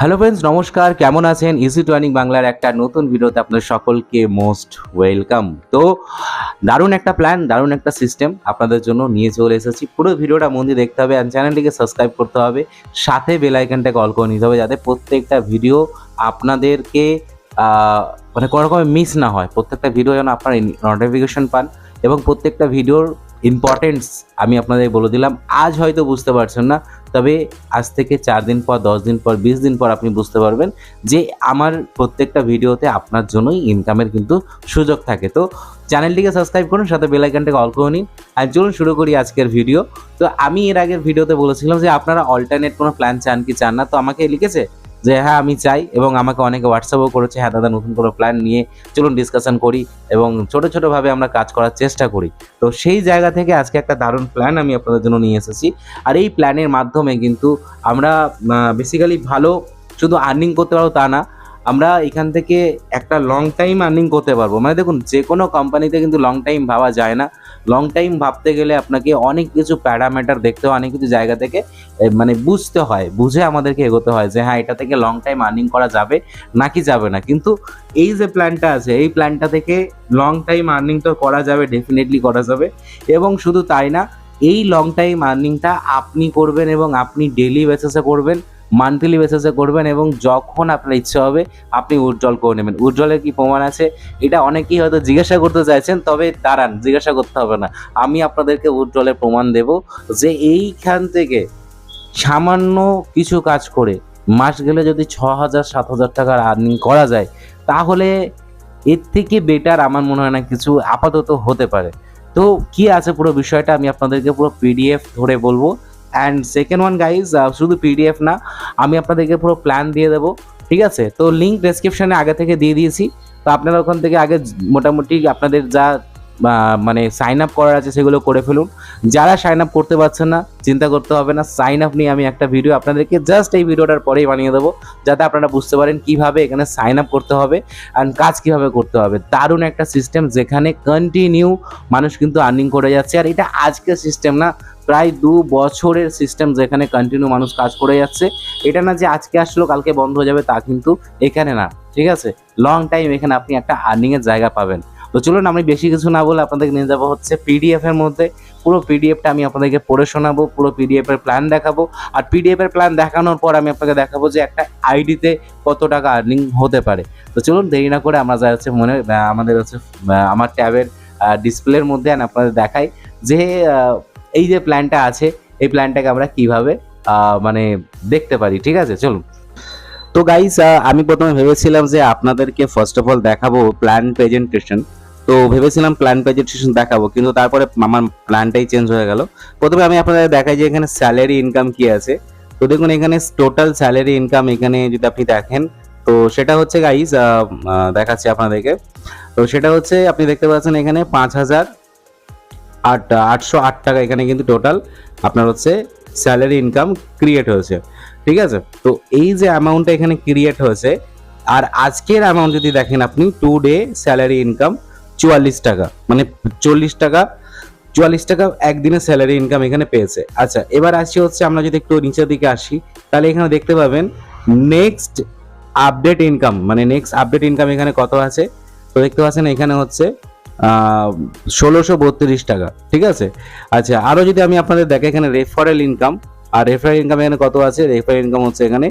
Hello friends নমস্কার। কেমন আছেন? ইজি টুয়ার্নিং বাংলার একটা নতুন ভিডিওতে আপনাদের সকলকে মোস্ট ওয়েলকাম তো, দারুণ একটা প্ল্যান দারুণ একটা সিস্টেম আপনাদের জন্য নিয়ে চলে এসেছি। পুরো ভিডিওটা মন দিয়ে দেখতে হবে আর চ্যানেলটিকে সাবস্ক্রাইব করতে হবে। সাথে বেল আইকনটাকে অল করে নিতে হবে যাতে প্রত্যেকটা ভিডিও আপনাদেরকে মানে কোনো রকমের মিস না হয়। প্রত্যেকটা ভিডিও যেন আপনারা নোটিফিকেশন পান এবং প্রত্যেকটা ভিডিওর ইম্পর্টেন্স আমি আপনাদের বলে দিলাম। আজ হয়তো বুঝতে পারছেন না, তবে আজ থেকে চার দিন পর, দশ দিন পর, বিশ দিন পর আপনি বুঝতে পারবেন যে আমার প্রত্যেকটা ভিডিওতে আপনার জন্যই ইনকামের কিন্তু সুযোগ থাকে। তো চ্যানেলটিকে সাবস্ক্রাইব করুন, সাথে বেল আইকনটাকে অল করে নিন। আর চলুন শুরু করি আজকের ভিডিও তো আমি এর আগের ভিডিওতে বলেছিলাম যে আপনারা অল্টারনেট কোনো প্ল্যান চান কি, চান না? তো আমাকে লিখেছে যে হ্যাঁ আমি চাই এবং আমাকে অনেকে হোয়াটসঅ্যাপও করেছে হ্যাঁ দাদা, নতুন কোনো প্ল্যান নিয়ে চলুন ডিসকাশন করি এবং ছোটো ছোটোভাবে আমরা কাজ করার চেষ্টা করি। তো সেই জায়গা থেকে আজকে একটা দারুণ প্ল্যান আমি আপনাদের জন্য নিয়ে এসেছি। আর এই প্ল্যানের মাধ্যমে কিন্তু আমরা বেসিক্যালি ভালো শুধু আর্নিং করতে পারব তা না আমরা এখান থেকে একটা লং টাইম আর্নিং করতে পারব। মানে দেখুন যে কোনো কোম্পানিতে কিন্তু লং টাইম ভাবা যায় না। লং টাইম ভাবতে গেলে আপনাকে অনেক কিছু প্যারামিটার দেখতে হয়, অনেক কিছু জায়গা থেকে মানে বুঝতে হয়, বুঝে আমাদেরকে এগোতে হয় যে হ্যাঁ এটা থেকে লং টাইম আর্নিং করা যাবে নাকি যাবে না। কিন্তু এই যে প্ল্যানটা আছে, এই প্ল্যানটা থেকে লং টাইম আর্নিং তো করা যাবে ডেফিনেটলি করা যাবে। এবং শুধু তাই না, এই লং টাইম আর্নিংটা আপনি করবেন এবং আপনি ডেলি বেসিসে করবেন। মান্থলি বেসিসে করবেন এবং যখন আপনার ইচ্ছে হবে, আপনি উজ্জ্বল করে নেবেন। উজ্জ্বলের কি প্রমাণ আছে? এটা অনেকেই হয়তো জিজ্ঞাসা করতে চাইছেন, তবে দাঁড়ান, জিজ্ঞাসা করতে হবে না। আমি আপনাদেরকে উজ্জ্বলের প্রমাণ দেব যে এইখান থেকে সামান্য কিছু কাজ করে মাস গেলে যদি ছ হাজার সাত হাজার টাকার আর্নিং করা যায়, তাহলে এর থেকে বেটার আমার মনে হয় না কিছু আপাতত হতে পারে। তো কি আছে পুরো বিষয়টা আমি আপনাদেরকে পুরো পিডিএফ ধরে বলব। অ্যান্ড সেকেন্ড ওয়ান গাইজ শুধু পিডিএফ না, আমি আপনাদেরকে পুরো প্ল্যান দিয়ে দেবো, ঠিক আছে? তো লিঙ্ক ডেসক্রিপশনে আগে থেকে দিয়ে দিয়েছি। তো আপনারা ওখান থেকে আগে মোটামুটি আপনাদের যা মানে সাইন আপ করার আছে সেগুলো করে ফেলুন। যারা সাইন আপ করতে পারছেন না, চিন্তা করতে হবে না সাইন আপ নিয়ে আমি একটা ভিডিও আপনাদেরকে জাস্ট এই ভিডিওটার পরেই বানিয়ে দেবো, যাতে আপনারা বুঝতে পারেন কীভাবে এখানে সাইন আপ করতে হবে অ্যান্ড কাজ কীভাবে করতে হবে। দারুণ একটা সিস্টেম যেখানে কন্টিনিউ মানুষ কিন্তু আর্নিং করে যাচ্ছে। আর এটা আজকের সিস্টেম না প্রায় দু বছরের সিস্টেম যেখানে কন্টিনিউ মানুষ কাজ করে যাচ্ছে। এটা না যে আজকে আসলো, কালকে বন্ধ হয়ে যাবে তা কিন্তু এখানে না, ঠিক আছে? লং টাইম এখানে আপনি একটা আর্নিংয়ের জায়গা পাবেন। তো চলুন, আমি বেশি কিছু না বলে আপনাদেরকে নিয়ে যাব হচ্ছে পিডিএফ এর মধ্যে। পুরো পিডিএফটা আমি আপনাদেরকে পড়ে শোনাবো, পুরো পিডিএফ এর প্ল্যান দেখাবো। আর পিডিএফ এর প্ল্যান দেখানোর পর আমি আপনাকে দেখাবো যে একটা আইডিতে কত টাকা আর্নিং হতে পারে। তো চলুন, দেরি না করে আমরা যা হচ্ছে মনে আমাদের হচ্ছে আমার ট্যাবের ডিসপ্লের মধ্যে আপনাদের দেখাই। যে এই যে প্ল্যানটা আছে, এই প্ল্যানটাকে আমরা কীভাবে মানে দেখতে পারি, ঠিক আছে? চলুন। তো গাইস আমি প্রথমে ভেবেছিলাম যে আপনাদেরকে ফার্স্ট অফ অল দেখাবো প্ল্যান প্রেজেন্টেশন তো ভেবেছিলাম প্ল্যান প্রেজেন্টেশন দেখাবো, কিন্তু তারপরে আমার প্ল্যানটাই চেঞ্জ হয়ে গেল। প্রথমে আমি আপনাদের দেখাই যে এখানে স্যালারি ইনকাম কি আছে। তো দেখুন, এখানে টোটাল স্যালারি ইনকাম এখানে যদি আপনি দেখেন, তো সেটা হচ্ছে গাইস দেখাচ্ছি আপনাদেরকে। তো সেটা হচ্ছে, আপনি দেখতে পাচ্ছেন এখানে পাঁচ হাজার আট, আটশো আট টাকা এখানে কিন্তু টোটাল আপনার হচ্ছে স্যালারি ইনকাম ক্রিয়েট হয়েছে। ঠিক আছে? তো এই যে অ্যামাউন্টটা এখানে ক্রিয়েট হয়েছে, আর আজকের অ্যামাউন্ট যদি দেখেন আপনি টু ডে স্যালারি ইনকাম চুয়াল্লিশ টাকা। মানে চল্লিশ টাকা, চুয়াল্লিশ টাকা একদিনে স্যালারি ইনকাম এখানে পেয়েছে। আচ্ছা এবার আসি হচ্ছে আমরা যদি একটু নিচের দিকে আসি, তাহলে এখানে দেখতে পাবেন নেক্সট আপডেট ইনকাম মানে নেক্সট আপডেট ইনকাম এখানে কত আছে? তো দেখতে পাচ্ছেন এখানে হচ্ছে ষোলোশো বত্রিশ টাকা, ঠিক আছে? আচ্ছা আরও যদি আমি আপনাদের দেখে এখানে রেফারেল ইনকাম আর রেফারেল ইনকাম এখানে কত আছে? রেফারেল ইনকাম হচ্ছে এখানে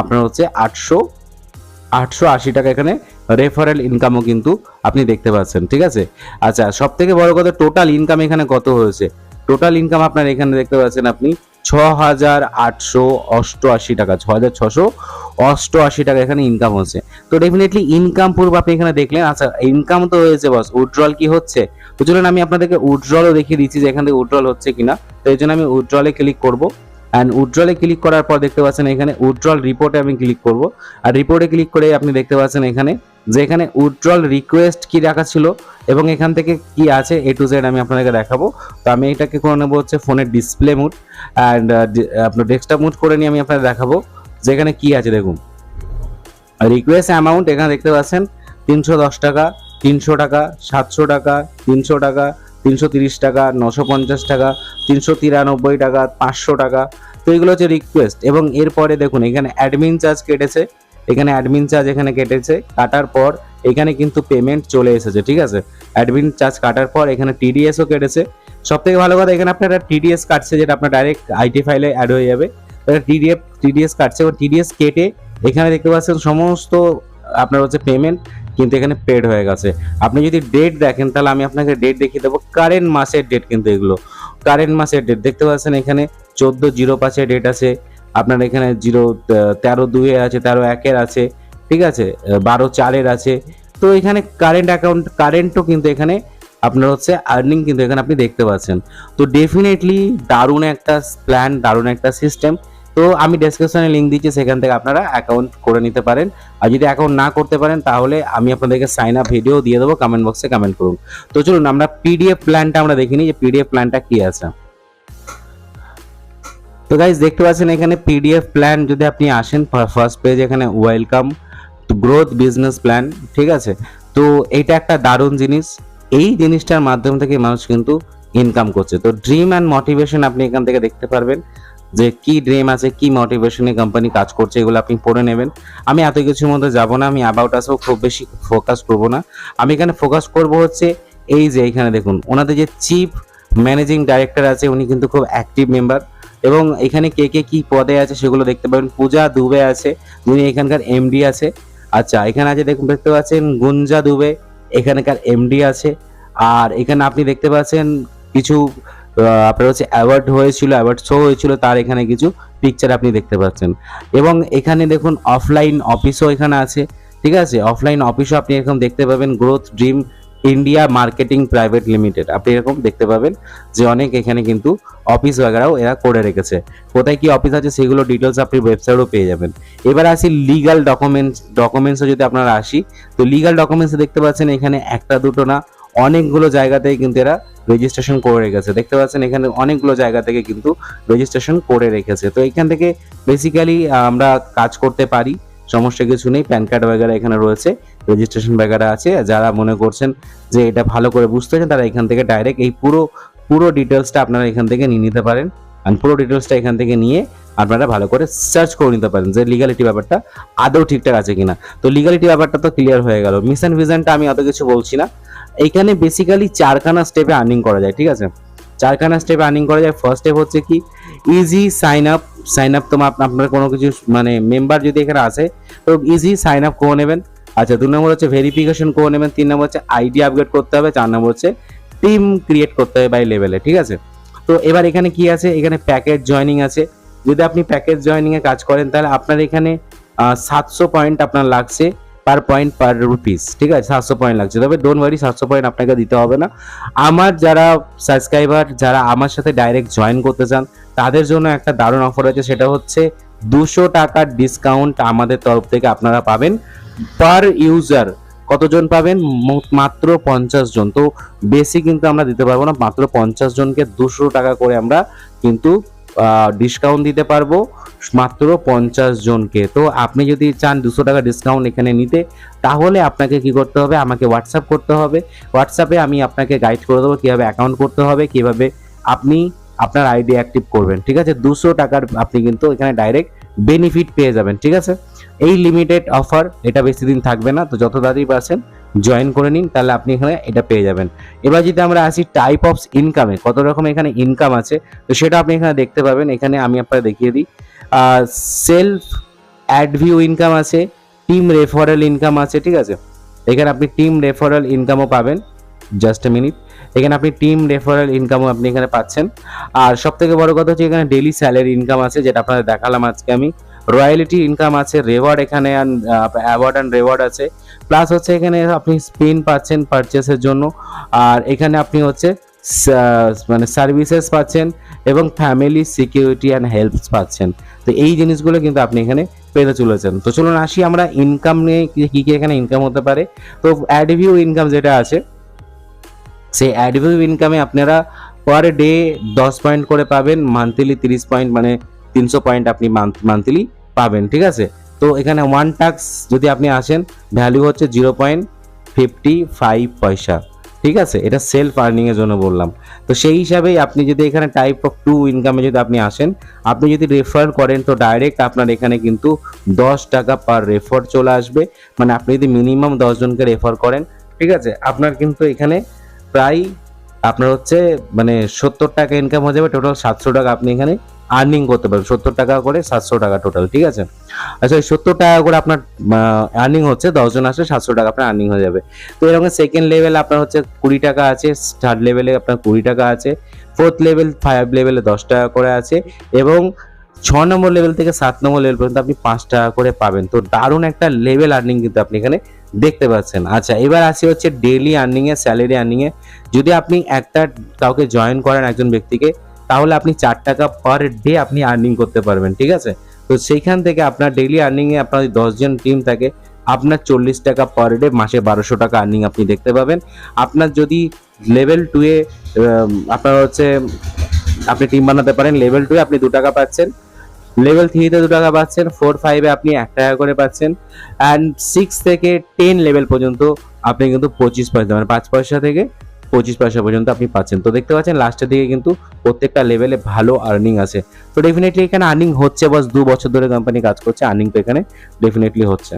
আপনার হচ্ছে আটশো আটশো আশি টাকা এখানে রেফারেল ইনকামও কিন্তু আপনি দেখতে পাচ্ছেন, ঠিক আছে? আচ্ছা সব থেকে বড় কথা টোটাল ইনকাম এখানে কত হয়েছে? টোটাল ইনকাম আপনার এখানে দেখতে পাচ্ছেন আপনি ছ হাজার আটশো অষ্টআশি টাকা ছ হাজার ছশো অষ্টআশি টাকা এখানে ইনকাম হচ্ছে। তো ডেফিনেটলি ইনকাম পূর্ব আপনি এখানে দেখলেন। আচ্ছা ইনকাম তো হয়েছে বস উইথড্রল কি হচ্ছে? তো চলুন আমি আপনাদেরকে উইথড্রলও দেখিয়ে দিচ্ছি যে এখান থেকে উইড্রল হচ্ছে কিনা। তো এই জন্য আমি উইথড্রলে ক্লিক করব। অ্যান্ড উইথড্রলে ক্লিক করার পর দেখতে পাচ্ছেন এখানে উইথড্রল রিপোর্টে আমি ক্লিক করব। আর রিপোর্টে ক্লিক করে আপনি দেখতে পাচ্ছেন এখানে যে এখানে উইথড্রল রিকোয়েস্ট কি রাখা ছিল এবং এখান থেকে কি আছে এ টু জেড আমি আপনাদেরকে দেখাবো। তো আমি এটাকে করে নেব হচ্ছে ফোনের ডিসপ্লে মুড অ্যান্ড আপনার ডেস্কটপ মুড করে নিয়ে আমি আপনাদের দেখাবো যে এখানে কি আছে দেখুন। রিকোয়েস্ট অ্যামাউন্ট এখানে দেখতে পাচ্ছেন তিনশো দশ টাকা, তিনশো টাকা, সাতশো টাকা, তিনশো টাকা তিনশো টাকা, নশো টাকা, তিনশো তিরানব্বই টাকা, পাঁচশো টাকা। তো এগুলো হচ্ছে রিকোয়েস্ট এবং এরপরে দেখুন, এখানে অ্যাডমিন চার্জ কেটেছে। এখানে অ্যাডমিন চার্জ এখানে কেটেছে। কাটার পর এখানে কিন্তু পেমেন্ট চলে এসেছে, ঠিক আছে? অ্যাডমিন চার্জ কাটার পর এখানে টিডিএসও কেটেছে। সব থেকে ভালো কথা, এখানে আপনার টিডিএস কাটছে, যেটা আপনার ডাইরেক্ট আইটি ফাইলে অ্যাড হয়ে যাবে। টিডিএফ টিডিএস কাটছে এবং টিডিএস কেটে এখানে দেখতে পাচ্ছেন সমস্ত আপনার হচ্ছে পেমেন্ট কিন্তু এখানে পেড হয়ে গেছে। আপনি যদি ডেট দেখেন, তাহলে আমি আপনাকে ডেট দেখিয়ে দেবো কারেন্ট মাসের ডেট কিন্তু এগুলো। কারেন্ট মাসের ডেট দেখতে পাচ্ছেন এখানে চোদ্দ জিরো পাঁচের ডেট আছে। আপনার এখানে জিরো তেরো দুইয়ের আছে, তেরো একের আছে। ঠিক আছে? বারো চারের আছে। তো এখানে কারেন্ট অ্যাকাউন্ট কারেন্টও কিন্তু এখানে আপনার হচ্ছে আর্নিং কিন্তু এখানে আপনি দেখতে পাচ্ছেন। তো ডেফিনেটলি দারুণ একটা প্ল্যান দারুণ একটা সিস্টেম তো আমি ডেসক্রিপশনে লিঙ্ক দিচ্ছি, সেখান থেকে আপনারা অ্যাকাউন্ট করে নিতে পারেন। আর যদি অ্যাকাউন্ট না করতে পারেন, তাহলে আমি আপনাদেরকে সাইন আপ ভিডিও দিয়ে দেবো কমেন্ট বক্সে কমেন্ট করুন। তো চলুন, আমরা পিডিএফ প্ল্যানটা আমরা দেখিনি যে পিডিএফ প্ল্যানটা কি আছে। তো গাইজ দেখতে পাচ্ছেন এখানে পিডিএফ প্ল্যান যদি আপনি আসেন ফার্স্ট পেজ এখানে ওয়েলকাম গ্রোথ বিজনেস প্ল্যান ঠিক আছে? তো এটা একটা দারুণ জিনিস। এই জিনিসটার মাধ্যম থেকে মানুষ কিন্তু ইনকাম করছে। তো ড্রিম অ্যান্ড মোটিভেশন আপনি এখান থেকে দেখতে পারবেন। যে কি ড্রিম আছে, কি মোটিভেশনে কোম্পানি কাজ করছে, এগুলো আপনি পড়ে নেবেন। আমি এত কিছুর মধ্যে যাব না, আমি অ্যাবাউট আসেও খুব বেশি ফোকাস করব না। আমি এখানে ফোকাস করব হচ্ছে এই যে এখানে দেখুন, ওনাদের যে চিফ ম্যানেজিং ডাইরেক্টর আছে, উনি কিন্তু খুব অ্যাক্টিভ মেম্বার এবং এখানে কে কে কি পদে আছে সেগুলো দেখতে পাবেন। পূজা দুবে আছে, যিনি এখানকার এমডি আছে। আচ্ছা এখানে আছে দেখুন, দেখতে পাচ্ছেন গুঞ্জা দুবে, এখানকার এমডি আছে। আর এখানে আপনি দেখতে পাচ্ছেন কিছু আপনার হচ্ছে অ্যাওয়ার্ড হয়েছিল অ্যাওয়ার্ড শো হয়েছিল, তার এখানে কিছু পিকচার আপনি দেখতে পাচ্ছেন। এবং এখানে দেখুন অফলাইন অফিসও এখানে আছে, ঠিক আছে? অফলাইন অফিসও আপনি এরকম দেখতে পাবেন growth dream India marketing private limited আপনি এরকম দেখতে পাবেন যে অনেক এখানে কিন্তু অফিস বাগেরাও এরা করে রেখেছে। কোথায় কি অফিস আছে সেগুলো ডিটেলস আপনি ওয়েবসাইটও পেয়ে যাবেন। এবার আসি লিগাল ডকুমেন্টস ডকুমেন্টসে যদি আপনারা আসি, তো লিগাল ডকুমেন্টসে দেখতে পাচ্ছেন এখানে একটা দুটো না অনেকগুলো জায়গাতেই কিন্তু এরা রেজিস্ট্রেশন করে রেখেছে দেখতে পাচ্ছেন এখানে অনেকগুলো জায়গা থেকে কিন্তু রেজিস্ট্রেশন করে রেখেছে। তো এখান থেকে বেসিক্যালি আমরা কাজ করতে পারি, সমস্যা কিছু নেই। প্যান কার্ড বাগেরা এখানে রয়েছে রেজিস্ট্রেশন বাগেরা আছে। যারা মনে করছেন যে এটা ভালো করে বুঝতে চান, তারা এখান থেকে ডাইরেক্ট এই পুরো পুরো ডিটেলসটা আপনারা এখান থেকে নিয়ে নিতে পারেন। আর পুরো ডিটেলসটা এখান থেকে নিয়ে আপনারা ভালো করে সার্চ করে নিতে পারেন যে লিগালিটি ব্যাপারটা আদৌ ঠিকঠাক আছে কিনা। তো লিগালিটি ব্যাপারটা তো ক্লিয়ার হয়ে গেল। মিশন ভিশনটা আমি অত কিছু বলছি না। এইখানে বেসিক্যালি চারখানা স্টেপে আর্নিং করা যায়, ঠিক আছে? চারখানা স্টেপে আর্নিং করা যায়। ফার্স্ট স্টেপ হচ্ছে কি easy sign up sign up তোমার, আপনার কোনো কিছু মানে মেম্বার যদি এখানে আসে, তো ইজি সাইন আপ করে নেবেন। আচ্ছা দু নম্বর হচ্ছে ভেরিফিকেশন করে নেবেন। তিন নম্বর হচ্ছে আইডি আপগ্রেড করতে হবে। চার নম্বর হচ্ছে টিম ক্রিয়েট করতে হবে বাই লেভেলে ঠিক আছে? তো এবার এখানে কি আছে? এখানে প্যাকেজ জয়নিং আছে। যদি আপনি প্যাকেজ জয়নিং এ কাজ করেন, তাহলে আপনার এখানে সাতশো পয়েন্ট আপনার লাগছে। পার পয়েন্ট পার রুপিস ঠিক আছে? সাতশো পয়েন্ট লাগছে। তবে ডোন্ট ওয়ারি সাতশো পয়েন্ট আপনাকে দিতে হবে না। আমার যারা সাবস্ক্রাইবার যারা আমার সাথে ডাইরেক্ট জয়েন করতে চান, তাদের জন্য একটা দারুণ অফার আছে সেটা হচ্ছে দুশো টাকার ডিসকাউন্ট আমাদের তরফ থেকে আপনারা পাবেন। পার ইউজার কতজন পাবেন? মাত্র পঞ্চাশ জন। তো বেশি কিন্তু আমরা দিতে পারব না। মাত্র পঞ্চাশ জনকে দুশো টাকা করে আমরা কিন্তু ডিসকাউন্ট দিতে পারব। মাত্র পঞ্চাশ জনকে। তো আপনি যদি চান দুশো টাকা ডিসকাউন্ট এখানে নিতে, তাহলে আপনাকে কি করতে হবে? আমাকে হোয়াটসঅ্যাপ করতে হবে। হোয়াটসঅ্যাপে আমি আপনাকে গাইড করে দেবো কীভাবে অ্যাকাউন্ট করতে হবে, কীভাবে আপনি আপনার আইডি অ্যাক্টিভ করবেন। ঠিক আছে? দুশো টাকার আপনি কিন্তু এখানে ডাইরেক্ট বেনিফিট পেয়ে যাবেন। ঠিক আছে? এই লিমিটেড অফার এটা বেশি দিন থাকবে না। তো যত তাড়াতাড়ি পারছেন জয়েন করে নিন, তাহলে আপনি এখানে এটা পেয়ে যাবেন। এবার যদি আমরা আসি টাইপ অফ ইনকামে কত রকম এখানে ইনকাম আছে? তো সেটা আপনি এখানে দেখতে পাবেন। এখানে আমি আপনাকে দেখিয়ে দিই। সেলফ অ্যাড ভিউ ইনকাম আছে টিম রেফারেল ইনকাম আছে, ঠিক আছে? এখানে আপনি টিম রেফারেল ইনকামও পাবেন জাস্ট এ মিনিট এখানে আপনি টিম রেফারেল ইনকামও আপনি এখানে পাচ্ছেন। আর সব থেকে বড় কথা হচ্ছে এখানে ডেলি স্যালারি ইনকাম আছে, যেটা আপনাদের দেখালাম আজকে আমি। রয়্যালিটি ইনকাম আছে রেওয়ার্ড এখানে অ্যাওয়ার্ড অ্যান্ড রেওয়ার্ড আছে। প্লাস হচ্ছে এখানে আপনি স্পিন পাচ্ছেন পারচেসের জন্য। আর এখানে আপনি হচ্ছে মানে সার্ভিসেস পাচ্ছেন এবং ফ্যামিলি সিকিউরিটি অ্যান্ড হেল্পস পাচ্ছেন। তো এই জিনিসগুলো কিন্তু আপনি এখানে পেতে চলেছেন। তো চলুন আসি আমরা ইনকাম নিয়ে কী, কি এখানে ইনকাম হতে পারে। তো অ্যাডভিউ ইনকাম যেটা আছে, সেই অ্যাডভিউ ইনকামে আপনারা পার ডে দশ পয়েন্ট করে পাবেন মান্থলি তিরিশ পয়েন্ট মানে তিনশো পয়েন্ট আপনি মান্থলি পাবেন, ঠিক আছে? তো এখানে ওয়ান টাক্স যদি আপনি আসেন ভ্যালু হচ্ছে জিরো পয়েন্ট ফিফটি ফাইভ পয়সা। ঠিক আছে? এটা সেলফ আর্নিং এর জন্য বললাম। তো সেই হিসাবেই আপনি যদি এখানে টাইপ অফ টু ইনকামে যদি আপনি আসেন, আপনি যদি রেফার করেন, তো ডাইরেক্ট আপনার এখানে কিন্তু দশ টাকা পার রেফার চলে আসবে। মানে আপনি যদি মিনিমাম জনকে রেফার করেন, ঠিক আছে? আপনার কিন্তু এখানে প্রায় আপনার হচ্ছে মানে সত্তর টাকা ইনকাম হয়ে যাবে। টোটাল সাতশো টাকা আপনি এখানে আর্নিং করতে পারবেন সত্তর টাকা করে সাতশো টাকা টোটাল ঠিক আছে? আচ্ছা সত্তর টাকা করে আপনার আর্নিং হচ্ছে, দশজন আসলে সাতশো টাকা আপনার আর্নিং হয়ে যাবে। তো এরকম সেকেন্ড লেভেল আপনার হচ্ছে কুড়ি টাকা আছে থার্ড লেভেলে আপনার কুড়ি টাকা আছে ফোর্থ লেভেল ফাইভ লেভেলে দশ টাকা করে আছে, এবং ছ নম্বর লেভেল থেকে সাত নম্বর লেভেল পর্যন্ত আপনি পাঁচ টাকা করে পাবেন। তো দারুণ একটা লেভেল আর্নিং কিন্তু আপনি এখানে দেখতে পাচ্ছেন। আচ্ছা এবার আসি হচ্ছে ডেইলি আর্নিং এ স্যালারি আর্নিং এ। যদি আপনি একটা কাউকে জয়েন করেন একজন ব্যক্তিকে তাহলে আপনি চার টাকা পার ডে আপনি আর্নিং করতে পারবেন, ঠিক আছে? তো সেইখান থেকে আপনার ডেইলি আর্নিং এ আপনার দশজন টিম থাকে, আপনার চল্লিশ টাকা পার ডে মাসে বারোশো টাকা আর্নিং আপনি দেখতে পাবেন। আপনার যদি লেভেল টু এ আপনার হচ্ছে, আপনি টিম বানাতে পারেন লেভেল টু এ আপনি দু টাকা পাচ্ছেন লেভেল থ্রিতে দু টাকা পাচ্ছেন ফোর ফাইভে আপনি এক টাকা করে পাচ্ছেন অ্যান্ড সিক্স থেকে টেন লেভেল পর্যন্ত আপনি কিন্তু পঁচিশ পয়সা মানে পাঁচ পয়সা থেকে পঁচিশ পয়সা পর্যন্ত আপনি পাচ্ছেন। তো দেখতে পাচ্ছেন লাস্টের দিকে কিন্তু প্রত্যেকটা লেভেলে ভালো আর্নিং আছে। তো ডেফিনেটলি এখানে আর্নিং হচ্ছে বাস দু বছর ধরে কোম্পানি কাজ করছে আর্নিং তো এখানে ডেফিনেটলি হচ্ছে।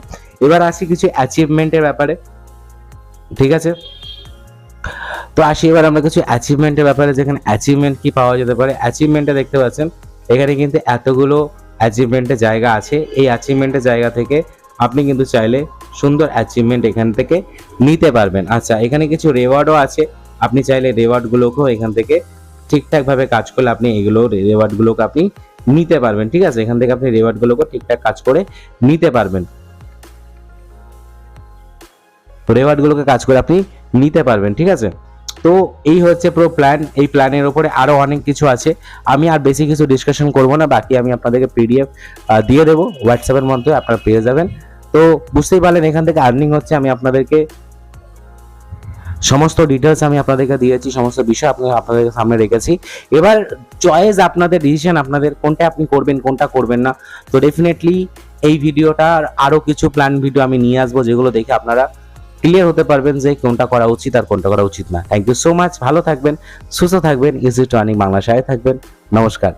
এবার আসি কিছু অ্যাচিভমেন্টের ব্যাপারে। ঠিক আছে? তো আসি এবার আমরা কিছু অ্যাচিভমেন্টের ব্যাপারে, যেখানে অ্যাচিভমেন্ট কি পাওয়া যেতে পারে। অ্যাচিভমেন্টে দেখতে পাচ্ছেন, এখানে কিন্তু এতগুলো অ্যাচিভমেন্টের জায়গা আছে। এই অ্যাচিভমেন্টের জায়গা থেকে আপনি কিন্তু চাইলে সুন্দর অ্যাচিভমেন্ট এখান থেকে নিতে পারবেন। আচ্ছা এখানে কিছু রেওয়ার্ডও আছে। আপনি চাইলে রেওয়ার্ডগুলোকেও এখান থেকে ঠিকঠাকভাবে কাজ করলে আপনি এগুলো রেওয়ার্ডগুলোকে আপনি নিতে পারবেন, ঠিক আছে? এখান থেকে আপনি রেওয়ার্ডগুলোকে ঠিকঠাক কাজ করে নিতে পারবেন। রেওয়ার্ডগুলোকে কাজ করে আপনি নিতে পারবেন, ঠিক আছে? তো এই হচ্ছে পুরো প্ল্যান এই প্ল্যানের উপরে আরও অনেক কিছু আছে। আমি আর বেশি কিছু ডিসকাশন করব না। বাকি আমি আপনাদেরকে পিডিএফ দিয়ে দেবো। হোয়াটসঅ্যাপের মধ্যে আপনারা পেয়ে যাবেন। তো বুঝতেই পারলেন, এখান থেকে আর্নিং হচ্ছে, আমি আপনাদেরকে সমস্ত ডিটেলস আমি আপনাদেরকে দিয়েছি, সমস্ত বিষয় আপনি আপনাদের সামনে রেখেছি। এবার চয়েস আপনাদের ডিসিশন আপনাদের কোনটা আপনি করবেন, কোনটা করবেন না। তো ডেফিনেটলি এই ভিডিওটার আরও কিছু প্ল্যান ভিডিও আমি নিয়ে আসব, যেগুলো দেখে আপনারা ক্লিয়ার হতে পারবেন যে কোনটা করা উচিত আর কোনটা করা উচিত না। থ্যাংক ইউ সো মাচ ভালো থাকবেন, সুস্থ থাকবেন ইজি টু আর্নিং বাংলা সাথে থাকবেন। নমস্কার।